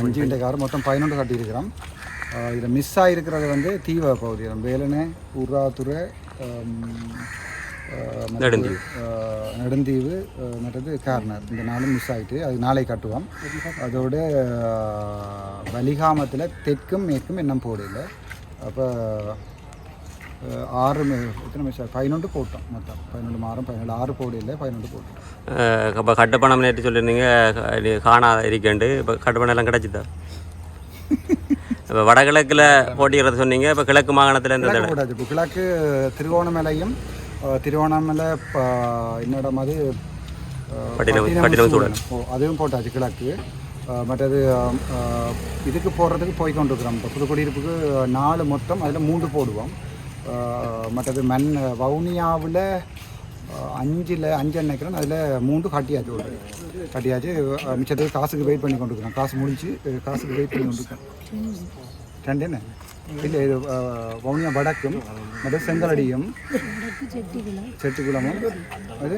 அஞ்சு கிண்ட கார் மொத்தம் பதினொன்று கட்டியிருக்கிறோம். இதில் மிஸ் ஆகிருக்கிறது வந்து தீவ பகுதி. வேலனை உர்ராத்துறை நெடுந்தீவு. நெடுந்தீவு மற்றது கார்னர். இந்த நாளும் மிஸ் ஆகிட்டு அது நாளை கட்டுவோம். அதோட வலிகாமத்தில் தெற்கும் மேற்கும் இன்னும் போடல. அப்போ ஆறு மி- எத்தனை மிஸ் பதினொன்று போட்டோம் மொத்தம் பதினொன்று மாதம் பதினேழு ஆறு போடல பதினொன்று போட்டோம் இப்போ கட்டுப்பணம் நேற்று சொல்லியிருந்தீங்க க- இது காணாத இருக்கேண்டு இப்போ கட்டுப்பணம் எல்லாம் கிடைச்சிதா இப்போ வடகிழக்கில் போட்டிக்கிறது சொன்னீங்க இப்போ கிழக்கு மாகாணத்தில் கிழக்கு போட்டாச்சு இப்போ கிழக்கு திருவோணமலையும் திருவோணமலை சூழல். ஓ அதுவும் போட்டாச்சு கிழக்கு மற்றது இதுக்கு போடுறதுக்கு போய் கொண்டிருக்கிறோம் இப்போ புதுக்குடியிருப்புக்கு நாலு மொத்தம் அதில் மூன்று போடுவோம் மற்றது மண் வவுனியாவில் அஞ்சில் அஞ்சு நினைக்கிறேன் அதில் மூன்று கட்டியாச்சு ஒரு கட்டியாச்சு மிச்சத்துக்கு காசுக்கு வெயிட் பண்ணி கொண்டிருக்கிறோம். காசு முடிஞ்சு காசுக்கு வெயிட் பண்ணி கொண்டிருக்கோம் இது அஹ், வவுனியா வடக்கும் மற்ற செங்கலடியும் செட்டிக்குளமும் அது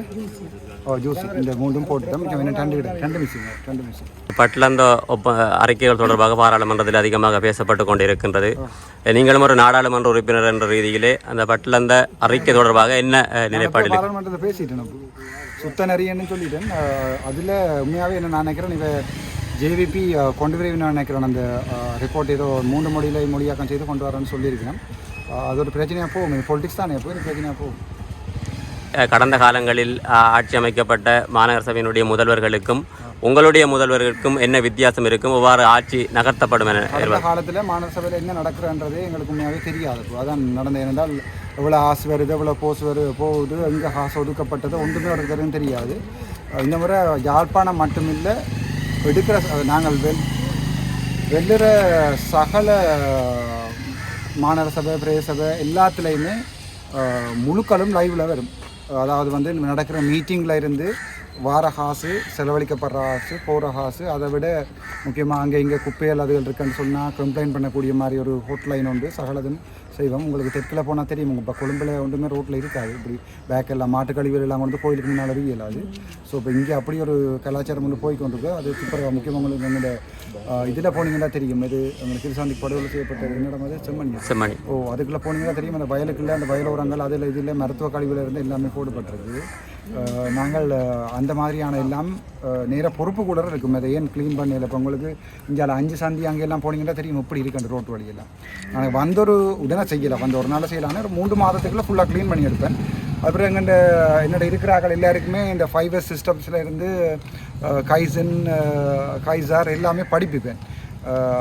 ஓ ஜூஸ் இந்த மூன்றும் போட்டுட்டோம் இன்னும் ரெண்டு ரெண்டு மிஸ்ஸிங்க ரெண்டு பட்டிலந்த ஒப்ப அறிக்கைகள் தொடர்பாக பாராளுமன்றத்தில் அதிகமாக பேசப்பட்டு கொண்டிருக்கின்றது நீங்களும் ஒரு நாடாளுமன்ற உறுப்பினர் என்ற ரீதியிலே அந்த பட்டிலந்த அறிக்கை தொடர்பாக என்ன நிலைப்பாடு இருக்கு? பாராளுமன்றத்தில் பேசிட்டேன் சுத்த நரியன்னு சொல்லிட்டேன் அதில் உண்மையாகவே என்ன நான் நினைக்கிறேன் இவ ஜேவிபி கொண்டு விரைவு நான் நினைக்கிறேன். அந்த ரிப்போர்ட் ஏதோ மூன்று மொழியில மொழியாக்கம் செய்து கொண்டு வரேன்னு சொல்லியிருக்கேன் அஹ், அது ஒரு பிரச்சனையாக போகும். பொலிட்டிக்ஸ் தானே? இது பிரச்சனையாக போகும்? கடந்த காலங்களில் ஆட்சி அமைக்கப்பட்ட மாநகர சபையினுடைய முதல்வர்களுக்கும் உங்களுடைய முதல்வர்களுக்கும் என்ன வித்தியாசம் இருக்கும்? எவ்வாறு ஆட்சி நகர்த்தப்படும் என கடந்த காலத்தில் மாநகர சபையில் என்ன நடக்கிறன்றதே எங்களுக்கு உண்மையாகவே தெரியாது. அதான் நடந்தது ஏனென்றால் எவ்வளோ ஆசை வருது எவ்வளோ போஸ் வருது போகுது எங்கே காசு ஒதுக்கப்பட்டது ஒன்றுமே ஒருத்தரும் தெரியாது. இந்த முறை யாழ்ப்பாணம் மட்டுமில்லை எடுக்கிற நாங்கள் வெல் வெல்லுற சகல மாநகர சபை பிரதேச சபை எல்லாத்துலேயுமே முழுக்களும் லைவில் வரும். அதாவது வந்து நடக்கிற மீட்டிங்கில் இருந்து வார காசு செலவழிக்கப்படுற காசு போகிற காசு அதை விட முக்கியமாக அங்கே இங்கே குப்பைகள் அதுகள் இருக்குன்னு சொன்னால் கம்ப்ளைண்ட் பண்ணக்கூடிய மாதிரி ஒரு ஹோட்லைன் உண்டு. சகலதும் செய்வோம் உங்களுக்கு தெற்கில் போனால் தெரியும். இப்போ கொழும்பில் ஒன்றுமே ரோட்டில் இருக்காது. இப்படி பேக் எல்லாம் மாட்டு கழிவுகள் எல்லாம் வந்து கோயிலுக்கு முன்னால் இயலாது ஸோ இப்போ இங்கே அப்படி ஒரு கலாச்சாரம் வந்து போய் கொண்டிருக்கு. அது சூப்பராக முக்கியமாக உங்களுக்கு எங்களோட இதில் போனீங்கன்னா தெரியும். இது உங்களுக்கு திருசாந்தி படுகொலை செய்யப்பட்டது. என்னிடம் அது செம்மணி. செம்மணி. ஓ அதுக்குள்ளே போனீங்கன்னா தெரியும். அந்த வயலுக்குள்ள அந்த வயலோரங்கள் அதில் இதில் மருத்துவ கழிவுல இருந்து எல்லாமே போடப்பட்டிருக்கு. நாங்கள் அந்த மாதிரியான எல்லாம் நேர பொறுப்பு கூட இருக்கும். அதை ஏன் க்ளீன் பண்ணல? இப்போ உங்களுக்கு இங்கே அஞ்சு சந்தி அங்கெல்லாம் போனீங்கன்னா தெரியும். எப்படி இருக்கு அந்த ரோட்டு வழியெல்லாம். நான் வந்தொரு உடனே செய்யலை. வந்து ஒரு நாள் செய்யலாம் ஒரு மூன்று மாதத்துக்குள்ளே ஃபுல்லாக க்ளீன் பண்ணி எடுப்பேன். அப்புறம் எங்கள்ட என்னோட இருக்கிறார்கள் எல்லாருக்குமே இந்த ஃபைவ் எஸ் சிஸ்டம்ஸில் இருந்து கைசன் கைசார் எல்லாமே படிப்பிப்பேன்.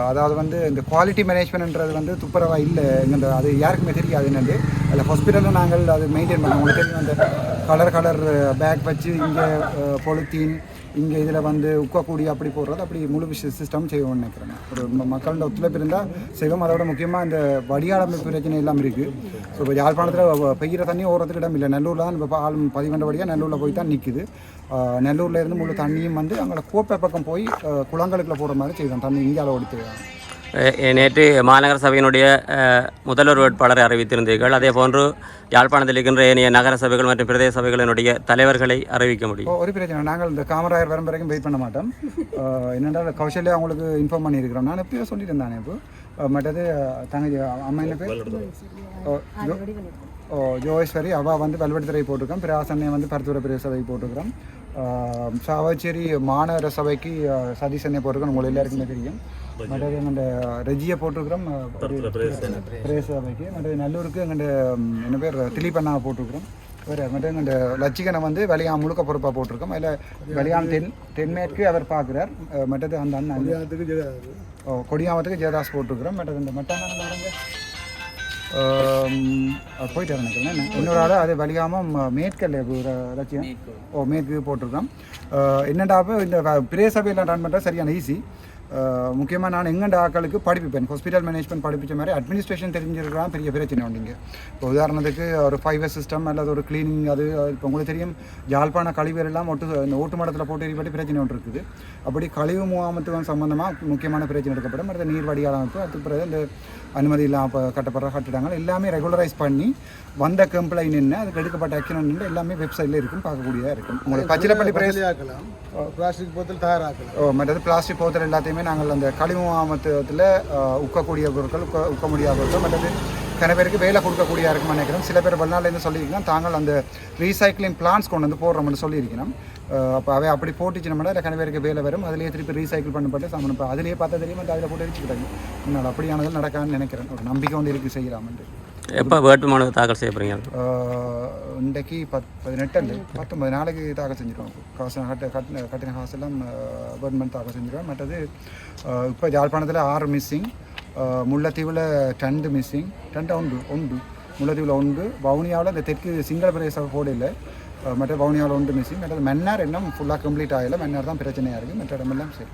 அதாவது வந்து இந்த குவாலிட்டி மேனேஜ்மெண்ட்ன்றது வந்து துப்புரவாக இல்லை எங்கள் அது யாருக்குமே தெரியாது என்னது. அதில் ஹாஸ்பிட்டலில் நாங்கள் அது மெயின்டைன் பண்ணோம் உங்களுக்கு தெரியும் அந்த கலர் கலர் பேக் வச்சு இங்கே பொலித்தீன் இங்கே இதில் வந்து உக்கக்கூடிய அப்படி போடுறது அப்படி முழு விஷய சிஸ்டம் செய்வோம்னு நினைக்கிறேன். ஒரு மக்களோட ஒத்துழைப்பு இருந்தால் செய்வோம். அதோட முக்கியமாக இந்த வடிகாலமைப்பு பிரச்சனை எல்லாம் இருக்குது ஸோ இப்போ யாழ்ப்பாணத்தில் பெய்கிற தண்ணி ஓடுறதுக்கு இடம் இல்லை. நெல்லூரில் தான் இப்போ ஆள் பதிவண்டபடியாக நெல்லூரில் போய் தான் நிற்குது நெல்லூரில் இருந்து முழு தண்ணியும் வந்து அங்கே கோப்பை பக்கம் போய் குளங்களுக்குள்ள போடுற மாதிரி செய்வோம் தண்ணி இந்தியாவில் ஓடி நேற்று மாநகர சபையினுடைய முதல்வர் வேட்பாளரை அறிவித்திருந்தீர்கள். அதே போன்று யாழ்ப்பாணத்தில் இருக்கின்ற ஏனைய நகர சபைகள் மற்றும் பிரதேச சபைகளினுடைய தலைவர்களை அறிவிக்க முடியும். ஒரு பிரச்சனை நாங்கள் இந்த காமராயர் வரும் வரைக்கும் வெயிட் பண்ண மாட்டோம். என்னென்றால் கௌசல்யா அவங்களுக்கு இன்ஃபார்ம் பண்ணியிருக்கிறோம். நான் எப்பயோ சொல்லியிருந்தானே இப்போ. மற்றது அஹ், தங்கச்சி அம்மா என்ன பேர்? ஓ, ஜோ- ஜோகேஸ்வரி அவள் வந்து வல்வெடுத்துறை போட்டிருக்கோம். பிராசன்னை வந்து பருத்துவர பிரதேச சபை போட்டிருக்கிறோம். சாவச்சேரி மாநகர சபைக்கு அஹ், சதீஷனை போட்டிருக்கோம். உங்களுக்கு எல்லாருக்குமே தெரியும். மற்றது எங்கள்ட ரெஜியை போட்டிருக்கிறோம். பிரதேச சபைக்கு. மற்றது நல்லூருக்கு எங்கள்ட என்ன பேர் திலீபண்ணாவை போட்டிருக்கிறோம். வேறு மற்ற இந்த லட்சிகனை வந்து வெளியாம் முழுக்க பொறுப்பாக போட்டிருக்கோம். அதில் வெளியாம் தென் தென்மேற்கு அவர் பார்க்குறார். மற்றது அந்த அண்ணன். ஓ கொடியாமத்துக்கு ஜெயதாஸ் போட்டிருக்கிறோம். மற்றது இந்த மட்டான போயிட்டு நினைக்கிறேன். இன்னொரு ஆள் அது வலியாமம் மேற்கல்ல லட்சியம் ஓ மேற்கு போட்டிருக்கோம் அஹ் என்னடாப்ப இந்த பிரே சபையெல்லாம் ரன் பண்ணுறது சரியான ஈஸி முக்கியமாக நான் எங்கண்ட ஆக்களுக்கு படிப்பிப்பேன் ஹாஸ்பிட்டல் மேனேஜ்மெண்ட் படிப்பிச்ச மாதிரி அட்மினிஸ்ட்ரேஷன் தெரிஞ்சிருக்கலாம் பெரிய பிரச்சனை உண்டிங்க இப்போ உதாரணத்துக்கு ஒரு ஃபைவ் சிஸ்டம் அல்லது ஒரு க்ளீனிங் அது இப்போ உங்களுக்கு தெரியும் யாழ்ப்பாண கழிவுகள் எல்லாம் ஒட்டு இந்த ஓட்டு மடத்தில் போட்டு எரிபடி பிரச்சனை ஒன்று இருக்குது. அப்படி கழிவு முகாமத்துவம் சம்மந்தமாக முக்கியமான பிரச்சனை எடுக்கப்படும். அடுத்த நீர் வடிகால் அமைப்பு அதுக்கு பிறகு இந்த அனுமதி இல்லாமல் கட்டப்படுற கட்டிடங்கள் எல்லாமே ரெகுலரைஸ் பண்ணி வந்த கம்ப்ளைண்ட் என்ன அதுக்கு எடுக்கப்பட்ட ஆக்ஷன் என்ன எல்லாமே வெப்சைட்டில் இருக்கும் பார்க்கக்கூடியதாக இருக்கும். உங்களுக்கு பச்சிலப்பள்ளி ஆக்கலாம் பிளாஸ்டிக் போத்தல் தயாராக்கலாம். ஓ, மற்றது பிளாஸ்டிக் போத்தல் எல்லாத்தையுமே நாங்கள் அந்த கழிவு மாமத்துவத்தில் உக்கக்கூடிய பொருட்கள் உக்க உக்க முடியாத பொருட்கள் மற்றது சில பேருக்கு வேலை கொடுக்கக்கூடிய இருக்கும்னு நினைக்கிறோம். சில பேர் வெளிநாட்டிலேருந்து சொல்லியிருக்கோம் தாங்கள் அந்த ரீசைக்ளிங் பிளான்ஸ் கொண்டு வந்து போடுறோம்னு சொல்லியிருக்கிறோம். அப்போ அவை அப்படி போட்டுச்சுனோம்னா அதில் கன பேருக்கு வேலை வரும். அதிலேயே திருப்பி ரீசைக்கிள் பண்ணப்பட்டு சாமன் இப்போ அதிலேயே பார்த்தா தெரியும்? அதில் போட்டு வச்சுக்கிட்டாங்க முன்னால் அப்படியானது நடக்கான்னு நினைக்கிறேன். ஒரு நம்பிக்கை வந்து இருக்குது செய்யலாம்னு எப்போ வேட்புமனு தாக்கல் செய்ய போகிறீங்க இன்றைக்கு பத் பதினெட்டு பத்தொம்பது நாளைக்கு தாக்கல் செஞ்சிருவோம். காசு கட்ட கட்டின கட்டின காசெல்லாம் கவர்மெண்ட் தாக்கல் செஞ்சிருவோம் மற்றது இப்போ யாழ்ப்பாணத்தில் ஆறு மிஸ்ஸிங் முல்லைத்தீவில் டென்ட் மிஸ்ஸிங் டென்ட் ஒன்று ஒன்று. முல்லைத்தீவில் ஒன்று வவுனியாவில் இந்த தெற்கு சிங்கள பிரதேச போட இல்லை மற்ற வவுனியாவில் ஒன்று மிஸ்ஸிங் மற்றது மன்னார் இன்னும் ஃபுல்லாக கம்ப்ளீட் ஆகலை. மன்னார் தான் பிரச்சனையாக இருக்குது மற்ற இடமெல்லாம் சரி.